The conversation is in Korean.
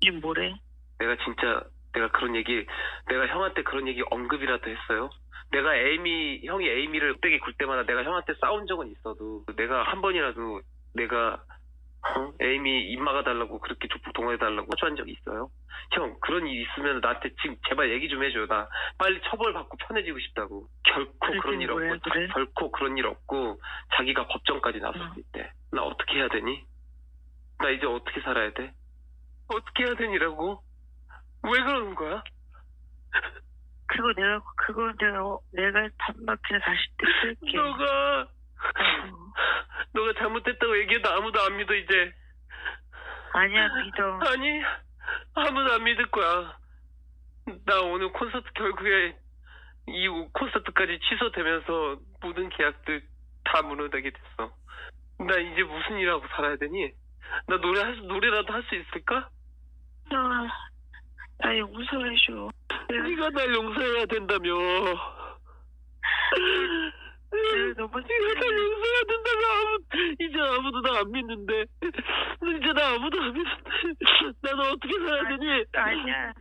이게 뭐래? 내가 진짜 내가 그런 얘기 내가 형한테 그런 얘기 언급이라도 했어요. 내가 에이미 형이 에이미를 떼기 굴 때마다 내가 형한테 싸운 적은 있어도 내가 한 번이라도 내가 어? 에이미 입 막아달라고 그렇게 조폭 동원해달라고 호소한 적이 있어요? 형 그런 일 있으면 나한테 지금 제발 얘기 좀 해줘. 나 빨리 처벌받고 편해지고 싶다고. 결코 그런 일 없고 그래? 결코 그런 일 없고 자기가 법정까지 나설 수 있대. 나 어떻게 해야 되니? 나 이제 어떻게 살아야 돼? 어떻게 해야 되니라고? 왜 그러는 거야? 그거 내가 그거 내가 어, 내가 단박에 다시 뜯을게. 너가 아이고. 너가 잘못했다고 얘기해도 아무도 안 믿어 이제 아니야 믿어. 아니 아무도 안 믿을 거야 나 오늘 콘서트 결국에 이 콘서트까지 취소되면서 모든 계약들 다 무너지게 됐어 나 이제 무슨 일하고 살아야 되니? 나 노래 할 수, 노래라도 할 수 있을까? 나, 나 용서해줘. 내가, 네가 날 용서해야 된다며 내가 너무 네가 날 용서해야 된다며 아무, 이제 아무도 나 안 믿는데 이제 나 아무도 안 믿는데 나는 어떻게 살아야 되니? 아니야.